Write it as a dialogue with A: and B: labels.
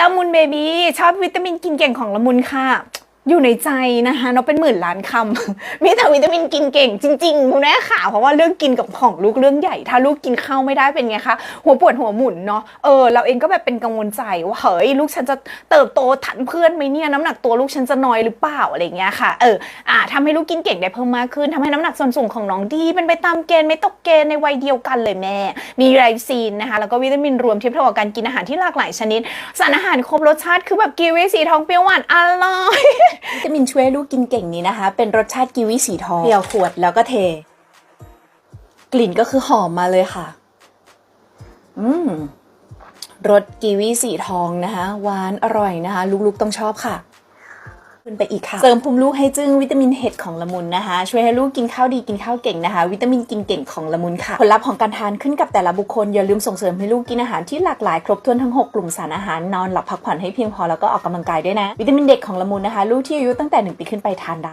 A: ละมุนเบบี้ชอบวิตามินกินเก่งของละมุนค่ะ อยู่ในใจนะคะเนาะเป็นหมื่นล้านคำมีแต่วิตามินกินเก่งจริงๆคุณแม่ค่ะเพราะว่าเรื่องกินกับของลูกเรื่องใหญ่ ถ้าลูกกินข้าวไม่ได้เป็นไงคะ หัวปวดหัวหมุนเนาะเออเราเองก็แบบเป็นกังวลใจว่าเฮ้ยลูกฉันจะเติบโตทันเพื่อนไหมเนี่ยน้ำหนักตัวลูกฉันจะน้อยหรือเปล่าอะไรเงี้ยค่ะเอออ่าทำให้ลูกกินเก่งได้เพิ่มมากขึ้นทำให้น้ำหนักส่วนสูงของน้องดีเป็นไปตามเกณฑ์ไม่ตกเกณฑ์ในวัยเดียวกันเลยแม่ มีไรซีนนะคะแล้วก็วิตามินรวมที่เท่ากับการกินอาหารที่หลากหลายชนิด สารอาหารครบรสชาติคือแบบกีวีสีทองเปรี้ยวหวานอร่อย
B: วิตามินช่วยให้ลูกกินเก่งนี้นะคะ เป็นรสชาติกีวีสีทองเดี่ยวขวดแล้วก็เท กลิ่นก็คือหอมมาเลยค่ะ อืมรสกีวีสีทองนะคะหวานอร่อยนะคะ ลูกๆต้องชอบค่ะ ขึ้นไปอีกค่ะ เสริมภูมิลูกให้จึงวิตามินเห็ดของละมุนนะคะ ช่วยให้ลูกกินข้าวดีกินข้าวเก่งนะคะ วิตามินกินเก่งของละมุนค่ะ ผลลัพธ์ของการทานขึ้นกับแต่ละบุคคล อย่าลืมส่งเสริมให้ลูกกินอาหารที่หลากหลายครบถ้วนทั้ง 6 กลุ่มสารอาหารนอนหลับพักผ่อนให้เพียงพอแล้วก็ออกกำลังกายด้วยนะ วิตามินเด็กของละมุนนะคะ ลูกที่อายุตั้งแต่1ปีขึ้นไปทานได้